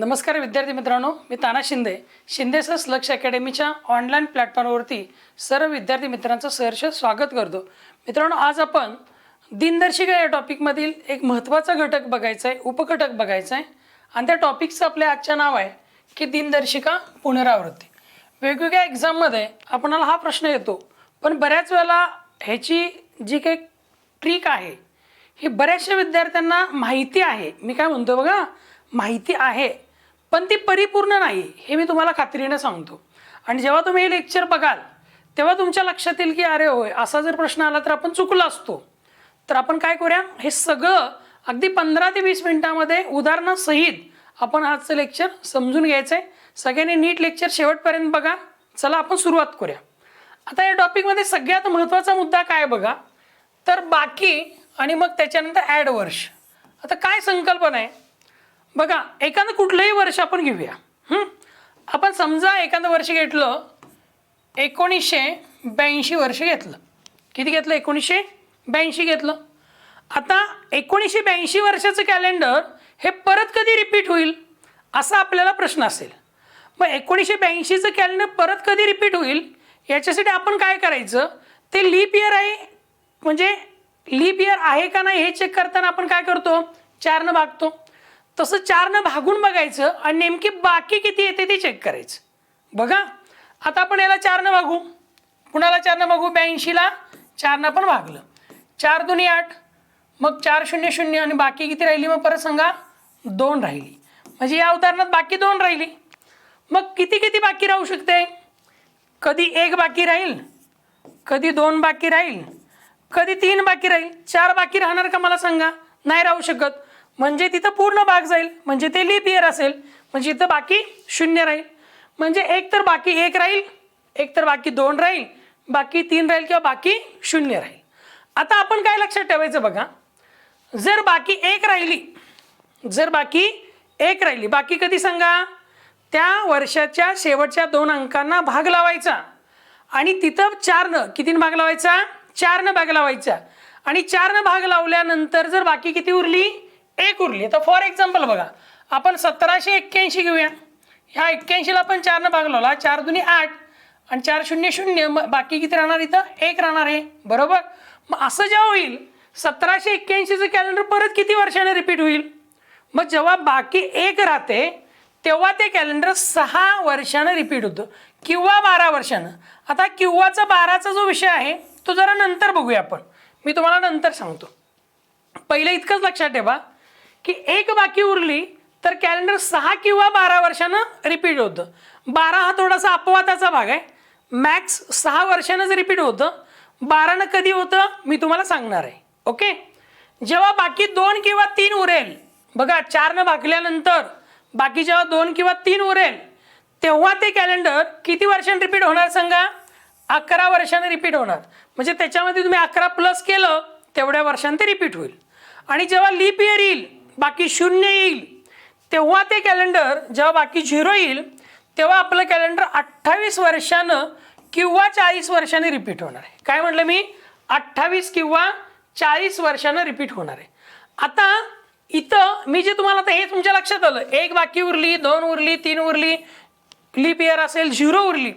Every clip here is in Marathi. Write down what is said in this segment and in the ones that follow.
नमस्कार विद्यार्थी मित्रांनो मी ताना शिंदे. शिंदे सस लक्ष अकॅडमीच्या ऑनलाईन प्लॅटफॉर्मवरती सर्व विद्यार्थी मित्रांचं सहर्ष स्वागत करतो. मित्रांनो आज आपण दिनदर्शिका या टॉपिकमधील एक महत्त्वाचा घटक बघायचा आहे उपघटक बघायचा आहे आणि त्या टॉपिकचं आपल्या आजच्या नाव आहे की दिनदर्शिका पुनरावृत्ती. वेगवेगळ्या एक्झाममध्ये आपणाला हा प्रश्न येतो पण बऱ्याच वेळेला ह्याची जी काही ट्रिक आहे ही बऱ्याचशा विद्यार्थ्यांना माहिती आहे. मी काय म्हणतो बघा माहिती आहे. पण ती परिपूर्ण नाही हे मी तुम्हाला खात्रीनं सांगतो. आणि जेव्हा तुम्ही हे लेक्चर बघाल तेव्हा तुमच्या लक्षात येईल की अरे होय असा जर प्रश्न आला तर आपण चुकलो असतो. तर आपण काय करूया? हे सगळं अगदी पंधरा ते वीस मिनिटामध्ये उदाहरणासहित आपण आजचं लेक्चर समजून घ्यायचं आहे सगळ्यांनी नीट लेक्चर शेवटपर्यंत बघा. चला आपण सुरुवात करूया. आता या टॉपिकमध्ये सगळ्यात महत्त्वाचा मुद्दा काय बघा? तर बाकी आणि मग त्याच्यानंतर ॲड वर्ष. आता काय संकल्पना आहे? बघा एखादं कुठलंही वर्ष आपण घेऊया. आपण समजा एखादं वर्ष घेतलं एकोणीसशे ब्याऐंशी वर्ष घेतलं. किती घेतलं? एकोणीसशे ब्याऐंशी घेतलं. आता एकोणीसशे ब्याऐंशी वर्षाचं कॅलेंडर हे परत कधी रिपीट होईल? असा आपल्याला प्रश्न असेल. मग एकोणीसशे ब्याऐंशीचं कॅलेंडर परत कधी रिपीट होईल? याच्यासाठी आपण काय करायचं? ते लीप इयर आहे. म्हणजे लीप इयर आहे का नाही हे चेक करताना आपण काय करतो? चारनं भागतो. तसं चारनं भागून बघायचं आणि नेमकी बाकी किती येते ते चेक करायचं. बघा आता आपण याला चारनं भागू. कुणाला चारनं भागू? ब्याऐंशीला. चारनं पण भागलं. चार दोन्ही आठ मग चार शून्य शून्य आणि बाकी किती राहिली मग परत सांगा? दोन राहिली. म्हणजे या उदाहरणात बाकी दोन राहिली. मग किती किती बाकी राहू शकते? कधी एक बाकी राहील कधी दोन बाकी राहील कधी तीन बाकी राहील चार बाकी राहणार का मला सांगा? नाही राहू शकत. म्हणजे तिथं पूर्ण भाग जाईल. म्हणजे ते लीप इयर असेल. म्हणजे इथं बाकी शून्य राहील. म्हणजे एक तर बाकी एक राहील एक तर बाकी दोन राहील बाकी तीन राहील किंवा बाकी शून्य राहील. आता आपण काय लक्षात ठेवायचं बघा. जर बाकी एक राहिली जर बाकी एक राहिली बाकी कधी सांगा? त्या वर्षाच्या शेवटच्या दोन अंकांना भाग लावायचा. आणि तिथं चारनं कितीनं भाग लावायचा? चारनं भाग लावायचा. आणि चारनं भाग लावल्यानंतर जर बाकी किती उरली? एक उरली. तर फॉर एक्झाम्पल बघा आपण सतराशे एक्क्याऐंशी घेऊया. ह्या एक्क्याऐंशीला आपण चारनं भाग लावला. चार दुनी आठ आणि चार शून्य शून्य. मग बाकी किती राहणार इथं? एक राहणार आहे. बरोबर? मग असं जेव्हा होईल सतराशे एक्क्याऐंशीचं कॅलेंडर परत किती वर्षाने रिपीट होईल? मग जेव्हा बाकी एक राहते तेव्हा ते कॅलेंडर सहा वर्षानं रिपीट होतं. किंवा बारा वर्षानं. आता किंवाचा बाराचा जो विषय आहे तो जरा नंतर बघूया आपण. मी तुम्हाला नंतर सांगतो. पहिलं इतकंच लक्षात ठेवा. की एक बाकी उरली तर कॅलेंडर सहा किंवा बारा वर्षानं रिपीट होतं. बारा हा थोडासा अपवादाचा भाग आहे. मॅक्स सहा वर्षानंच रिपीट होतं बारानं कधी होतं मी तुम्हाला सांगणार आहे. ओके जेव्हा बाकी दोन किंवा तीन उरेल बघा चारनं भागल्यानंतर बाकी जेव्हा दोन किंवा तीन उरेल तेव्हा ते कॅलेंडर किती वर्षांनी रिपीट होणार सांगा? अकरा वर्षाने रिपीट होणार. म्हणजे त्याच्यामध्ये तुम्ही अकरा प्लस केलं तेवढ्या वर्षांनी ते रिपीट होईल. आणि जेव्हा लीप इयर येईल बाकी शून्य येईल. तेव्हा ते कॅलेंडर जेव्हा बाकी झिरो येईल तेव्हा आपलं कॅलेंडर अठ्ठावीस वर्षानं किंवा चाळीस वर्षाने रिपीट होणार आहे. काय म्हटलं मी? अठ्ठावीस किंवा चाळीस वर्षानं रिपीट होणार आहे. आता इथं मी जे तुम्हाला आता हे तुमच्या लक्षात आलं. एक बाकी उरली दोन उरली तीन उरली लिप इयर असेल झिरो उरली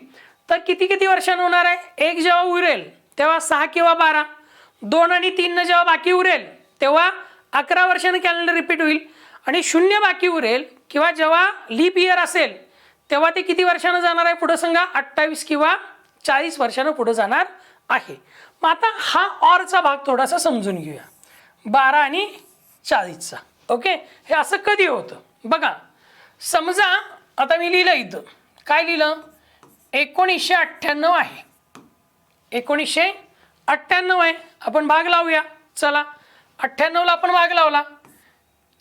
तर किती किती वर्षानं होणार आहे? एक जेव्हा उरेल तेव्हा सहा किंवा बारा. दोन आणि तीननं जेव्हा बाकी उरेल तेव्हा अकरा वर्षानं कॅलेंडर रिपीट होईल आणि शून्य बाकी उरेल किंवा जेव्हा लीप इयर असेल तेव्हा ते किती वर्षानं जाणार आहे पुढं सांगा? अठ्ठावीस किंवा चाळीस वर्षानं पुढं जाणार आहे. मग आता हा ऑरचा भाग थोडासा समजून घेऊया. बारा आणि चाळीसचा. ओके हे असं कधी होतं? बघा समजा आता मी लिहिलं इथं. काय लिहिलं? एकोणीसशे अठ्ठ्याण्णव आहे. एकोणीसशे अठ्ठ्याण्णव आहे. आपण भाग लावूया. चला. अठ्ठ्याण्णवला आपण भाग लावला.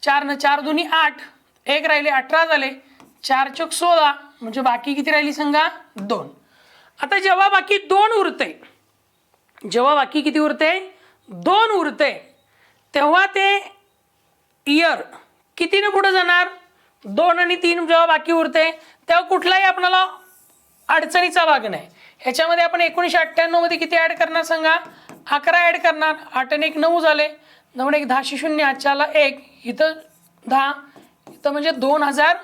चारनं चार दोन्ही आठ. एक राहिले अठरा झाले. चार चौक सोळा. म्हणजे बाकी किती राहिली सांगा? दोन. आता जेव्हा बाकी दोन उरते जेव्हा बाकी किती उरते? दोन उरते. तेव्हा ते इयर कितीने पुढे जाणार? दोन आणि तीन जेव्हा बाकी उरते तेव्हा कुठलाही आपल्याला अडचणीचा भाग नाही. ह्याच्यामध्ये आपण एकोणीसशे अठ्ठ्याण्णवमध्ये किती ॲड करणार सांगा? अकरा ॲड करणार. आठ आणि एक नऊ झाले. नऊ एक दहाशे शून्य आजच्याला एक इथं दहा इथं म्हणजे दोन हजार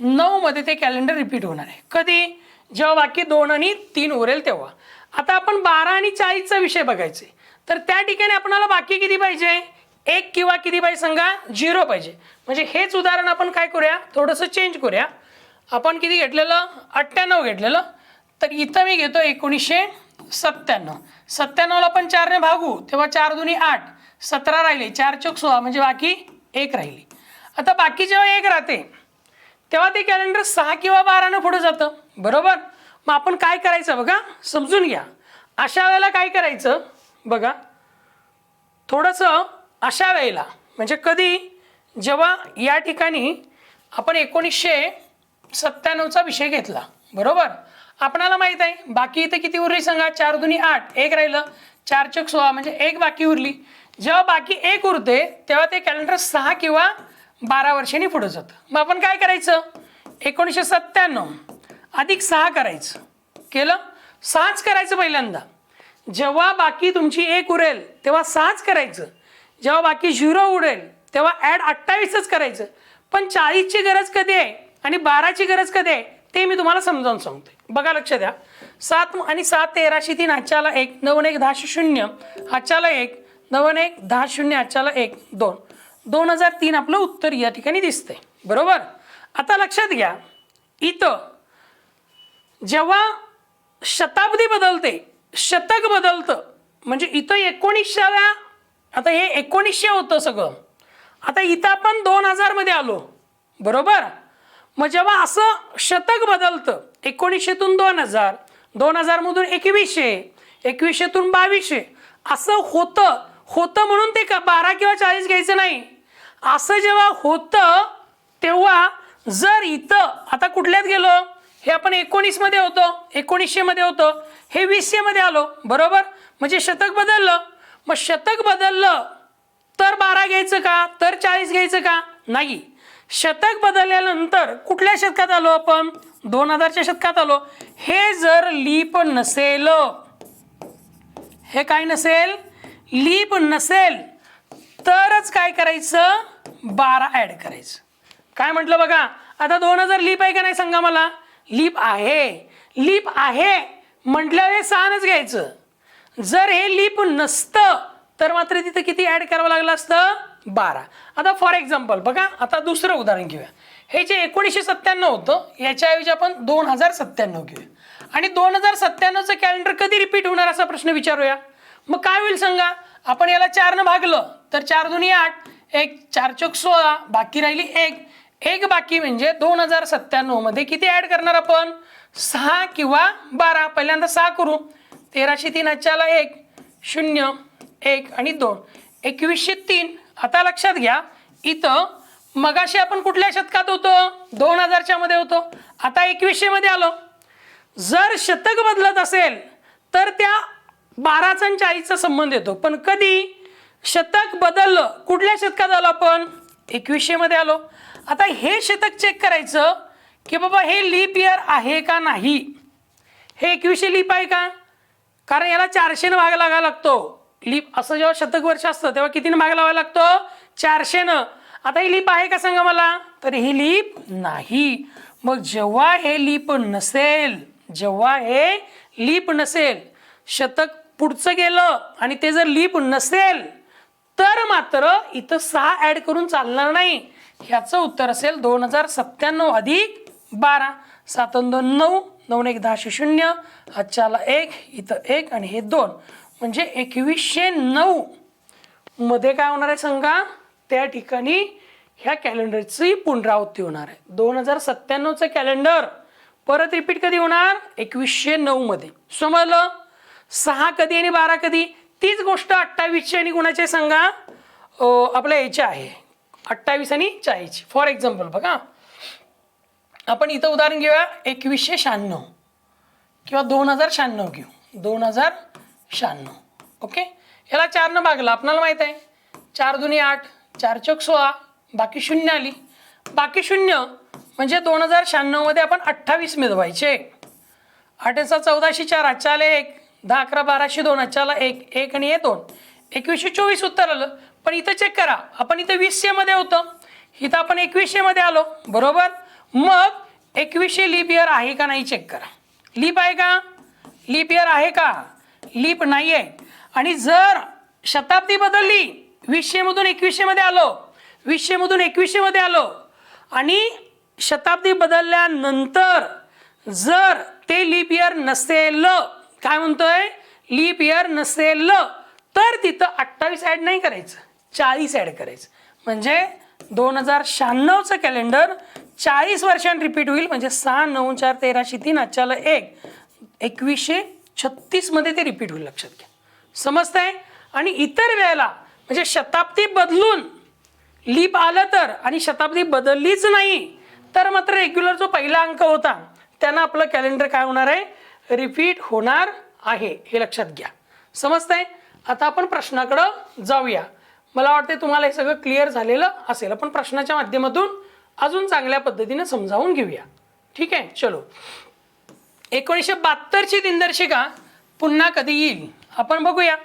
नऊमध्ये ते कॅलेंडर रिपीट होणार आहे. कधी? जेव्हा बाकी दोन आणि तीन उरेल तेव्हा. आता आपण बारा आणि चाळीसचा विषय बघायचे. तर त्या ठिकाणी आपणाला बाकी किती पाहिजे? एक किंवा किती पाहिजे सांगा झिरो पाहिजे. म्हणजे हेच उदाहरण आपण काय करूया? थोडंसं चेंज करूया. आपण किती घेतलेलं? अठ्ठ्याण्णव घेतलेलं. तर इथं मी घेतो एकोणीसशे सत्त्याण्णव. सत्त्याण्णवला आपण चारने भागू. तेव्हा चार दुनी आठ. सतरा राहिले चार चौक सोळा म्हणजे बाकी एक राहिली. आता बाकी जेव्हा एक राहते तेव्हा ते कॅलेंडर सहा किंवा बारानं पुढे जातं. बरोबर? मग आपण काय करायचं बघा? समजून घ्या. अशा वेळेला काय करायचं? बघा. थोडंसं अशा वेळेला म्हणजे कधी? जेव्हा या ठिकाणी आपण एकोणीसशे सत्त्याण्णवचा विषय घेतला. बरोबर? आपणाला माहीत आहे बाकी इथे किती उरली सांगा? चार दुनी आठ एक राहिलं. चार चक सोळा म्हणजे एक बाकी उरली. जेव्हा बाकी एक उरते तेव्हा ते कॅलेंडर सहा किंवा बारा वर्षांनी पुढं जातं. मग आपण काय करायचं? एकोणीसशे सत्त्याण्णव अधिक सहा करायचं. केलं? सहाच करायचं पहिल्यांदा. जेव्हा बाकी तुमची एक उरेल तेव्हा सहाच करायचं. जेव्हा बाकी झिरो उडेल तेव्हा ॲड अठ्ठावीसच करायचं. पण चाळीसची गरज कधी आहे आणि बाराची गरज कधी आहे ते मी तुम्हाला समजावून सांगते बघा लक्ष द्या. सात आणि सात तेराशे तीन हाच्याला एक नवन एक दहाशे शून्य. हाच्याला एक नवन एक दहा शून्य हाच्याला एक दोन. दोन हजार तीन आपलं उत्तर या ठिकाणी दिसतंय. बरोबर? आता लक्षात घ्या. इथं जेव्हा शताब्दी बदलते शतक बदलतं म्हणजे इथं एकोणीसशेव्या आता हे एकोणीसशे होतं सगळं. आता इथं आपण दोन हजारमध्ये आलो. बरोबर? मग जेव्हा असं शतक बदलतं एकोणीसशेतून दोन हजार दोन हजारमधून एकवीसशे एकवीसशेतून बावीसशे. असं होतं होतं म्हणून ते का बारा किंवा चाळीस घ्यायचं नाही. असं जेव्हा होतं तेव्हा जर इथं आता कुठल्यात गेलो? हे आपण एकोणीसमध्ये होतो एकोणीसशेमध्ये होतो हे वीसशेमध्ये आलो बरोबर? म्हणजे शतक बदललं. मग शतक बदललं तर बारा घ्यायचं का? तर चाळीस घ्यायचं का? नाही. शतक बदलल्यानंतर कुठल्या शतकात आलो आपण? दोन हजारच्या शतकात आलो. हे जर लीप नसेल. हे काय नसेल? लीप नसेल. तरच काय करायचं? बारा ॲड करायचं. काय म्हटलं बघा? आता दोन हजार लीप आहे का नाही सांगा मला? लीप आहे. लीप आहे. म्हटल्यावर हे सहानच घ्यायचं. जर हे लीप नसतं तर मात्र तिथं किती ॲड करावं लागलं असतं? बारा. आता फॉर एक्झाम्पल बघा आता दुसरं उदाहरण घेऊया. हे जे एकोणीसशे सत्त्याण्णव होतं याच्याऐवजी आपण दोन हजार सत्त्याण्णव घेऊया. आणि दोन हजार सत्त्याण्णवचं कॅलेंडर कधी रिपीट होणार असा प्रश्न विचारूया? मग काय होईल सांगा? आपण याला चारनं भागलं तर चार दोन्ही आठ एक चार चौक सोळा बाकी राहिली एक. एक बाकी म्हणजे दोन हजार सत्त्याण्णवमध्ये किती ॲड करणार आपण? सहा किंवा बारा. पहिल्यांदा सहा करू. तेराशे तीन अच्याला एक शून्य एक आणि दोन. एकवीसशे तीन. आता लक्षात घ्या इथं मगाशी आपण कुठल्या शतकात होतो? दोन हजारच्या मध्ये होतो. आता एकवीसशे मध्ये आलो. जर शतक बदलत असेल तर त्या बाराचा आणि चाळीसचा संबंध येतो. पण कधी शतक बदललं कुठल्या शतकात आलो आपण? एकवीसशे मध्ये आलो. आता हे शतक चेक करायचं की बाबा हे लीप इयर आहे का नाही? हे एकवीसशे लीप आहे का? कारण याला चारशेनं भाग लागायला लागतो. लीप असं जेव्हा शतक वर्ष असतं तेव्हा कितीनं भाग लावायला लागतो? चारशेनं. आता ही लीप आहे का सांगा मला? तर ही लीप नाही. मग जेव्हा हे लीप नसेल जेव्हा हे लीप नसेल शतक पुढचं गेलं आणि ते जर लीप नसेल तर मात्र इथं सहा ॲड करून चालणार नाही. ह्याचं उत्तर असेल दोन हजार सत्त्याण्णव अधिक बारा. सात दोन नऊ नऊ एक दहाशे शून्य. हातच्याला एक इथं एक आणि हे दोन. म्हणजे एकवीसशे नऊ मध्ये काय होणार आहे सांगा त्या ठिकाणी ह्या कॅलेंडरची पुनरावृत्ती होणार आहे. दोन हजार सत्त्याण्णवचं कॅलेंडर परत रिपीट कधी होणार? एकवीसशे नऊमध्ये समजलं? सहा कधी आणि बारा कधी? तीच गोष्ट अठ्ठावीसची आणि कुणाची सांगा आपल्या याची आहे. अठ्ठावीस आणि चाळीसची. फॉर एक्झाम्पल बघा. आपण इथं उदाहरण घेऊया. एकवीसशे शहाण्णव किंवा दोन हजार शहाण्णव घेऊ. दोन हजार शहाण्णव. ओके याला चारनं भागलं आपणाला माहीत आहे. चार दुनी आठ चार चौक सोळा बाकी शून्य आली. बाकी शून्य म्हणजे दोन हजार शहाण्णवमध्ये आपण अठ्ठावीस मिळवायचे. आठचा चौदाशे चार आजच्या आले एक. दहा अकरा बाराशे दोन आजच्याला एक. एक आणि हे दोन. एकवीसशे चोवीस उत्तर आलं. पण इथं चेक करा. आपण इथं वीसशेमध्ये होतं. इथं आपण एकवीसशेमध्ये आलो. बरोबर? मग एकवीसशे लिप इयर आहे का नाही चेक करा. लीप आहे का? लिप इयर आहे का? लीप नाही आहे आणि जर शताब्दी बदलली वीसशेमधून एकवीसशेमध्ये आलो वीसशेमधून एकवीसशेमध्ये आलो आणि शताब्दी बदलल्यानंतर जर ते लीप इयर नसेल काय म्हणतोय? लीप इयर नसेल तर तिथं अठ्ठावीस ॲड नाही करायचं चाळीस ॲड करायचं. म्हणजे दोन हजार शहाण्णवचं कॅलेंडर चाळीस वर्षांनी रिपीट होईल म्हणजे सहा नऊ चार तेराशे तीन आजच्याला एक एकवीसशे छत्तीसमध्ये ते रिपीट होईल लक्षात घ्या. समजतंय? आणि इतर वेळेला म्हणजे शताब्दी बदलून लीप आलं तर आणि शताब्दी बदललीच नाही तर मात्र रेग्युलर जो पहिला अंक होता त्यांना आपलं कॅलेंडर काय होणार आहे? रिपीट होणार आहे हे लक्षात घ्या. समजतंय? आता आपण प्रश्नाकडं जाऊया. मला वाटते तुम्हाला हे सगळं क्लिअर झालेलं असेल आपण प्रश्नाच्या माध्यमातून अजून चांगल्या पद्धतीने समजावून घेऊया. ठीक आहे? चलो. एकोणीसशे बहात्तरची दिनदर्शिका पुन्हा कधी येईल? आपण बघूया.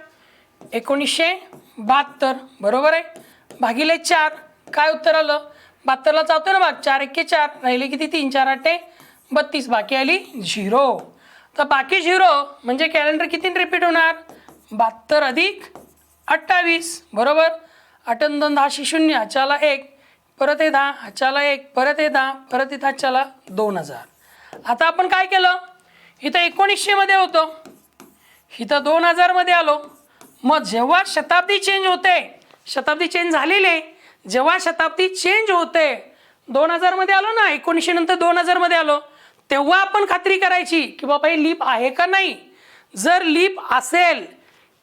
एकोणीसशे बहात्तर बरोबर आहे? भागिले चार काय उत्तर आलं? बहात्तरला चावतो ना भाग चार एक्के चार राहिले किती? तीन चार आठे बत्तीस. बाकी आली झिरो. तर बाकी झिरो म्हणजे कॅलेंडर किती रिपीट होणार? बहात्तर अधिक अठ्ठावीस बरोबर? अठन दोन दहाशे शून्य ह्याच्याला एक परत हे दहा ह्याच्याला एक परत हे दहा परत इथं ह्याच्याला दोन हजार. आता आपण काय केलं? इथं एकोणीसशेमध्ये होतो. इथं दोन हजारमध्ये आलो. मग जेव्हा शताब्दी चेंज होते शताब्दी चेंज झालेली आहे. जेव्हा शताब्दी चेंज होते दोन हजारमध्ये आलो ना एकोणीसशे नंतर दोन हजारमध्ये आलो. तेव्हा आपण खात्री करायची की बाबा हे लीप आहे का नाही? जर लीप असेल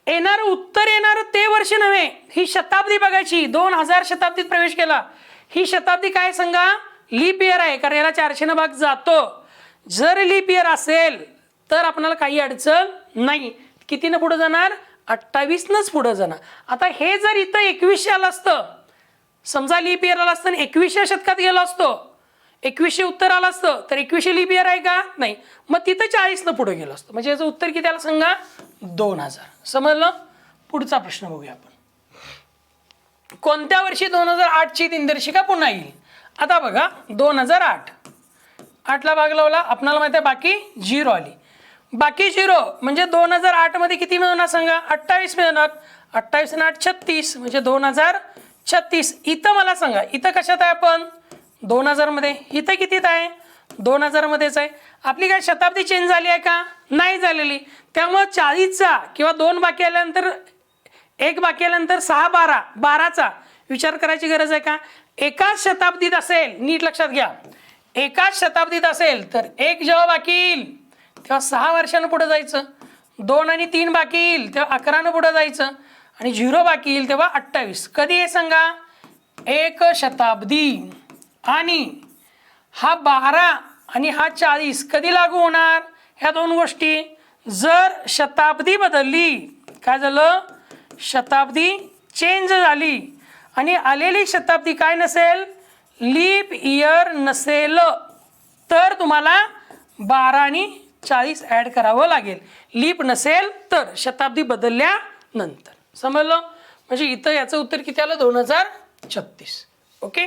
येणारं उत्तर येणारं ते वर्ष नव्हे. ही शताब्दी बघायची. दोन हजार शताब्दीत प्रवेश केला. ही शताब्दी काय सांगा? लीप इयर आहे कारण याला चारशेनं भाग जातो. जर लीप इयर असेल तर आपणाला काही अडचण नाही. कितीनं पुढं जाणार? अठ्ठावीसनंच पुढं जाणार. आता हे जर इथं एकवीसशे आलं असतं समजा लीप इयर आलं असतं आणि एकवीसशे शतकात गेलो असतो एकवीसशे उत्तर आलं असतं तर एकवीसशे लीप इयर आहे का? नाही. मग तिथं चाळीसनं पुढे गेलो असतं. म्हणजे याचं उत्तर किती आलं सांगा? दोन हजार. समजलं? पुढचा प्रश्न बघूया आपण. कोणत्या वर्षी दोन हजार आठची दिनदर्शिका पुन्हा येईल? आता बघा दोन हजार आठ. आठला भाग लावला. आपणाला माहिती आहे बाकी झिरो आली. बाकी झिरो म्हणजे दोन हजार आठमध्ये किती मिळणार सांगा? अठ्ठावीस मिळणार. अठ्ठावीस आणि आठ छत्तीस म्हणजे दोन हजार छत्तीस. इथं मला सांगा इथं कशात आहे आपण? दोन हजारमध्ये इथं कितीत आहे? दोन हजारमध्येच आहे. आपली काय शताब्दी चेंज झाली आहे का? नाही झालेली. त्यामुळं चाळीसचा किंवा दोन बाकी आल्यानंतर एक बाकी आल्यानंतर सहा बारा बाराचा विचार करायची गरज आहे का? एकाच शताब्दीत असेल नीट लक्षात घ्या. एकाच शताब्दीत असेल तर एक जेव्हा बाकी येईल तेव्हा सहा वर्षानं पुढं जायचं. दोन आणि तीन बाकी येईल तेव्हा अकरानं पुढं जायचं. आणि झिरो बाकी येईल तेव्हा अठ्ठावीस. कधी हे सांगा? एक शताब्दी. आणि हा बारा आणि हा चाळीस कधी लागू होणार? ह्या दोन गोष्टी जर शताब्दी बदलली काय झालं? शताब्दी चेंज झाली. आणि आलेली शताब्दी काय नसेल? लीप इयर नसेल तर तुम्हाला बारा आणि चाळीस ॲड करावं लागेल. लीप नसेल तर शताब्दी बदलल्यानंतर. समजलं? म्हणजे इथं याचं उत्तर किती आलं? दोन हजार छत्तीस. ओके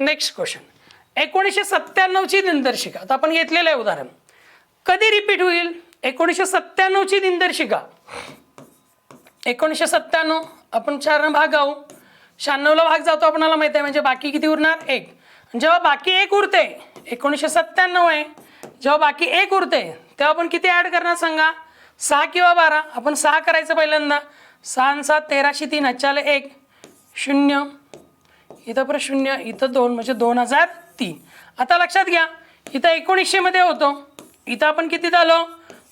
नेक्स्ट क्वेश्चन एकोणीसशे सत्त्याण्णवची दिनदर्शिका. आता आपण घेतलेलं आहे उदाहरण. कधी रिपीट होईल? एकोणीसशे सत्त्याण्णवची दिनदर्शिका. एकोणीसशे सत्त्याण्णव. आपण चार भागाऊ शहाण्णवला भाग जातो आपणाला माहिती आहे म्हणजे बाकी किती उरणार? एक. जेव्हा बाकी एक उरते एकोणीसशे सत्त्याण्णव आहे. जेव्हा बाकी एक उरते तेव्हा आपण किती ॲड करणार सांगा? सहा किंवा बारा? आपण सहा करायचं पहिल्यांदा. सहा सात तेराशे तीन ह्याच्याला एक. शून्य. इथं परत शून्य इथं दोन म्हणजे दोन हजार तीन. आता लक्षात घ्या इथं एकोणीसशेमध्ये होतो. इथं आपण कितीत आलो?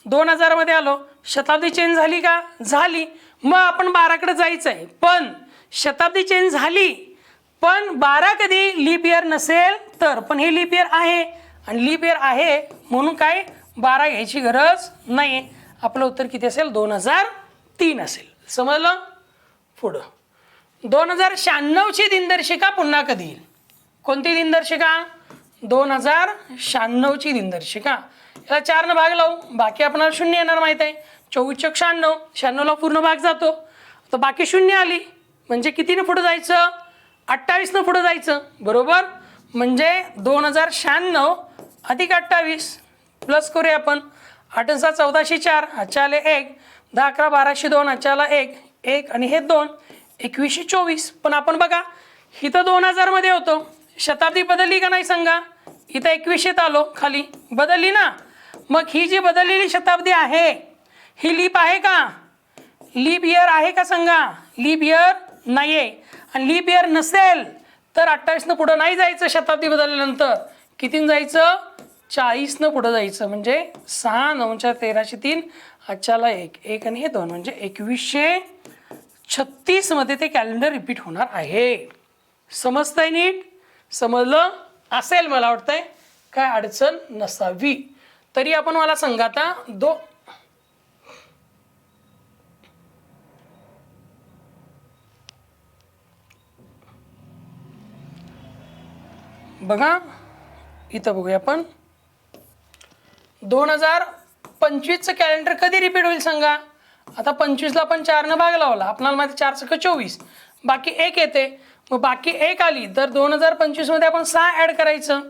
दोन हजारमध्ये आलो. शताब्दी चेंज झाली का? झाली. मग आपण बाराकडे जायचं आहे पण शताब्दी चेंज झाली. पण बारा कधी लीप इयर नसेल तर पण हे लीप इयर आहे. आणि लीप इयर आहे म्हणून काय बारा घ्यायची गरज नाही. आपलं उत्तर किती असेल? दोन हजार तीन असेल. समजलं? पुढं. दोन हजार शहाण्णवची दिनदर्शिका पुन्हा कधी येईल? कोणती दिनदर्शिका? दोन हजार शहाण्णवची दिनदर्शिका. याला चारनं भाग लावू. बाकी आपणाला शून्य येणार माहीत आहे. चोवीस शहाण्णव. शहाण्णवला पूर्ण भाग जातो. तर बाकी शून्य आली. म्हणजे कितीनं पुढं जायचं? अठ्ठावीसनं पुढं जायचं. बरोबर? म्हणजे दोन हजार शहाण्णव अधिक अठ्ठावीस. प्लस करूया आपण. आठ चौदाशे चार हातच्या एक. दहा अकरा बाराशे दोन हातच्या एक. एक आणि हे दोन. एकवीसशे चोवीस. पण आपण बघा इथं दोन हजारमध्ये होतो. शताब्दी बदलली का नाही सांगा? इथं एकवीसशेत आलो खाली. बदलली ना? मग ही जी बदललेली शताब्दी आहे ही लीप आहे का? लीप इयर आहे का सांगा? लीप इयर नाही आहे आणि लीप इयर नसेल तर अठ्ठावीसनं पुढं नाही जायचं शताब्दी बदलल्यानंतर. कितीनं जायचं? चाळीसनं पुढं जायचं. म्हणजे सहा नऊच्या तेराशे तीन आजच्याला एक एक आणि हे दोन. म्हणजे एकवीसशे छत्तीसमध्ये ते कॅलेंडर रिपीट होणार आहे. समजतंय नीट? समजलं? असेल मला वाटतंय. काय अडचण नसावी. तरी आपण मला सांगा आता दो बघा इथं बघूया आपण. दोन हजार पंचवीसचं कॅलेंडर कधी रिपीट होईल सांगा? आता पंचवीसला आपण चारनं भाग लावला. आपणाला माहिती चार सक चोवीस. बाकी एक येते. मग बाकी एक आली तर दोन हजार पंचवीसमध्ये आपण सहा ॲड करायचं.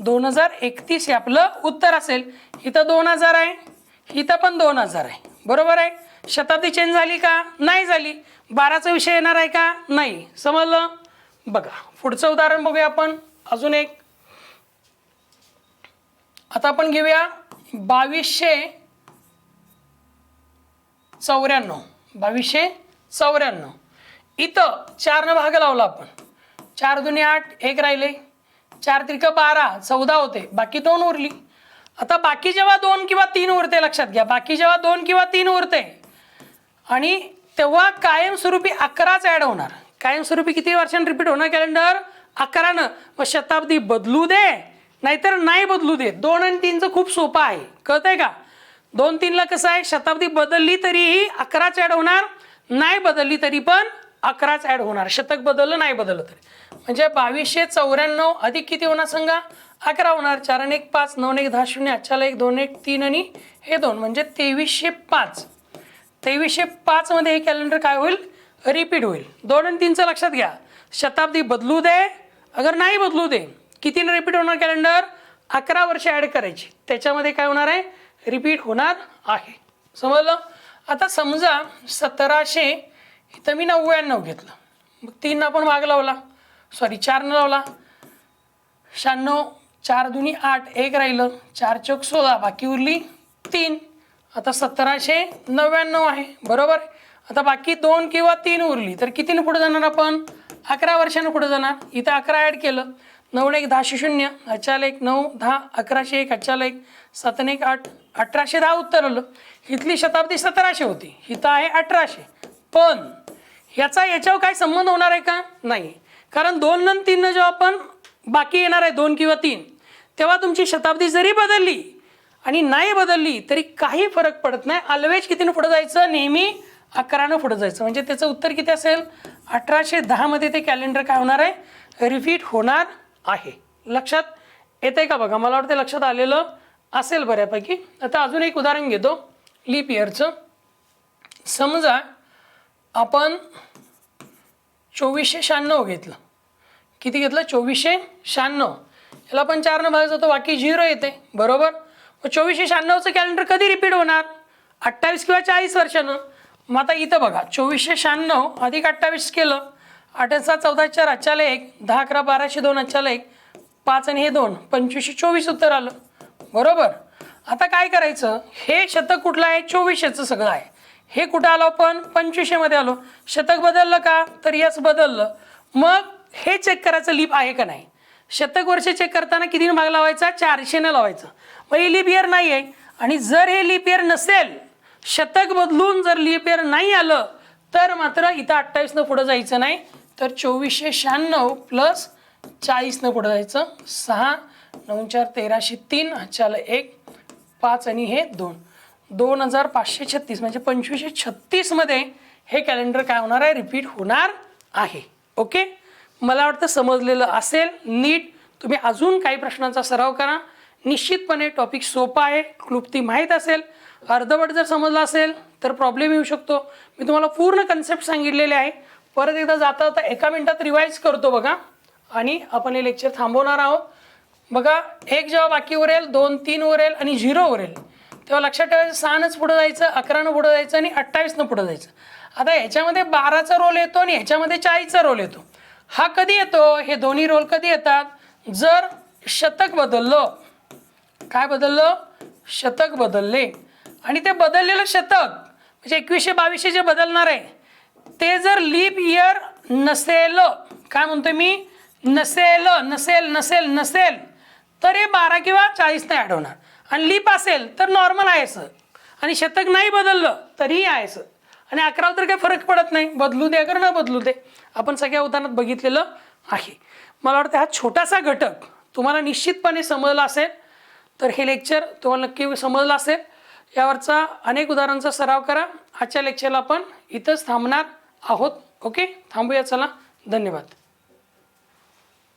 दोन हजार एकतीस हे आपलं उत्तर असेल. इथं दोन हजार आहे. इथं पण दोन हजार आहे. बरोबर आहे? शताब्दी चेंज झाली का? नाही झाली. बाराचा विषय येणार आहे का? नाही. समजलं? बघा. पुढचं उदाहरण बघूया आपण. अजून एक. आता आपण घेऊया बावीसशे चौऱ्याण्णव. बावीसशे चौऱ्याण्णव. इथं चारनं भाग लावला आपण. चार दुने आठ एक राहिले. चार त्रिक बारा चौदा होते. बाकी दोन उरली. आता बाकी जेव्हा दोन किंवा तीन उरते लक्षात घ्या. बाकी जेव्हा दोन किंवा तीन उरते आणि तेव्हा कायमस्वरूपी अकराच ॲड होणार. कायमस्वरूपी किती वर्षांनी रिपीट होणार कॅलेंडर अकरानं मग शताब्दी बदलू दे नाहीतर नाही बदलू दे. दोन आणि तीनचं खूप सोपं आहे. कळतंय का? दोन तीनला कसं आहे? शताब्दी बदलली तरीही अकराच ॲड होणार नाही बदलली तरी पण अकराच ॲड होणार. शतक बदललं नाही बदललं तरी. म्हणजे बावीसशे चौऱ्याण्णव अधिक किती होणार सांगा? अकरा होणार. चार आणि एक पाच नऊ एक दहा शून्य अठ्ठाला एक दोन एक तीन आणि हे दोन. म्हणजे तेवीसशे पाच. तेवीसशे पाचमध्ये हे कॅलेंडर काय होईल? रिपीट होईल. दोन आणि तीनचं लक्षात घ्या. शताब्दी बदलू दे अगर नाही बदलू दे कितीनं रिपीट होणार कॅलेंडर अकरा वर्ष ॲड करायची. त्याच्यामध्ये काय होणार आहे? रिपीट होणार आहे. समजलं? आता समजा सतराशे इथं मी नव्याण्णव घेतलं. मग तीन आपण भाग लावला. सॉरी चारनं लावला. शहाण्णव चार दुनी आठ एक राहिलं. चार चौक सोळा बाकी उरली तीन. आता सतराशे नव्याण्णव आहे. बरोबर? आता बाकी दोन किंवा तीन उरली. तर कितीनं पुढे जाणार आपण? अकरा वर्षानं पुढे जाणार. इथं अकरा ॲड केलं. नऊ एक दहाशे शून्य अचाल एक नऊ दहा अकराशे एक अचाल एक सातने एक आठ अठराशे दहा उत्तर आलं. इथली शताब्दी सतराशे होती. इथं आहे अठराशे. पण याचा याच्यावर काय संबंध होणार आहे का? नाही. कारण दोन आणि तीननं जेव्हा आपण बाकी येणार आहे दोन किंवा तीन तेव्हा तुमची शताब्दी जरी बदलली आणि नाही बदलली तरी काही फरक पडत नाही. अल्वेज कितीनं पुढं जायचं? नेहमी अकरानं पुढं जायचं. म्हणजे त्याचं उत्तर किती असेल? अठराशे दहामध्ये ते कॅलेंडर काय होणार आहे? रिपीट होणार आहे. लक्षात? येतंय का बघा? मला वाटतं लक्षात आलेलं असेल बऱ्यापैकी. आता अजून एक उदाहरण घेतो. लीप इयरचं समजा आपण चोवीसशे शहाण्णव घेतलं. किती घेतलं? चोवीसशे शहाण्णव. याला पण चारनं भाग जातो बाकी झिरो येते. बरोबर? मग चोवीसशे शहाण्णवचं कॅलेंडर कधी रिपीट होणार? अठ्ठावीस किंवा चाळीस वर्षानं. मग आता इथं बघा चोवीसशे शहाण्णव अधिक अठ्ठावीस केलं आठ आणि चौदा चार अच्चाला एक दहा अकरा बाराशे दोन अच्चाला एक पाच आणि हे दोन पंचवीसशे चोवीस उत्तर आलं. बरोबर? आता काय करायचं? हे शतक कुठलं आहे? चोवीसशेचं सगळं आहे. हे कुठं आलो आपण? पंचवीसशेमध्ये आलो. शतक बदललं का? तर यस बदललं. मग हे चेक करायचं लीप आहे का नाही? शतक वर्ष चेक करताना किती भाग लावायचा? चारशेनं लावायचं. मग हे लीप इयर नाही आहे आणि जर हे लीप इयर नसेल शतक बदलून जर लीप इयर नाही आलं तर मात्र इथं अठ्ठावीसनं पुढं जायचं नाही. तर चोवीसशे शहाण्णव प्लस चाळीसनं पुढं जायचं. सहा नऊ चार तेराशे तीन चाल एक पाच आणि हे दोन. दोन हजार पाचशे छत्तीस म्हणजे पंचवीसशे छत्तीसमध्ये हे कॅलेंडर काय होणार आहे? रिपीट होणार आहे. ओके मला वाटतं समजलेलं असेल. नीट तुम्ही अजून काही प्रश्नांचा सराव करा. निश्चितपणे टॉपिक सोपा आहे. क्लुप्ती माहीत असेल. अर्धवट जर समजला असेल तर प्रॉब्लेम येऊ शकतो. मी तुम्हाला पूर्ण कन्सेप्ट सांगितलेले आहे. परत एकदा जाता जाता एका मिनटात रिवाईज करतो बघा. आणि आपण हे लेक्चर थांबवणार आहोत. बघा एक जेव्हा बाकी उरेल दोन तीन उरेल आणि झिरो उरेल. तेव्हा लक्षात ठेवायचं सहानंच पुढं जायचं अकरानं पुढं जायचं आणि अठ्ठावीसनं पुढं जायचं. आता ह्याच्यामध्ये बाराचा रोल येतो आणि ह्याच्यामध्ये चाळीसचा रोल येतो. हा कधी येतो? हे दोन्ही रोल कधी येतात? जर शतक बदललं. काय बदललं? शतक बदलले. आणि ते बदललेलं शतक म्हणजे एकवीसशे बावीसशे जे बदलणार आहे ते जर लीप इयर नसेल काय म्हणतो मी? नसेल नसेल नसेल नसेल तर हे बारा किंवा चाळीस नाही होणार आणि लीप असेल तर नॉर्मल आहे असं आणि शतक नाही बदललं तरीही आहे असं आणि अकरावर तर काही फरक पडत नाही. बदलू दे अगर न बदलू दे. आपण सगळ्या उदाहरणात बघितलेलं आहे. मला वाटतं हा छोटासा घटक तुम्हाला निश्चितपणे समजला असेल. तर हे लेक्चर तुम्हाला नक्की समजलं असेल. यावरचा अनेक उदाहरणांचा सराव करा. आजच्या लेक्चरला आपण इथंच थांबणार आहोत. ओके थांबूया चला. धन्यवाद.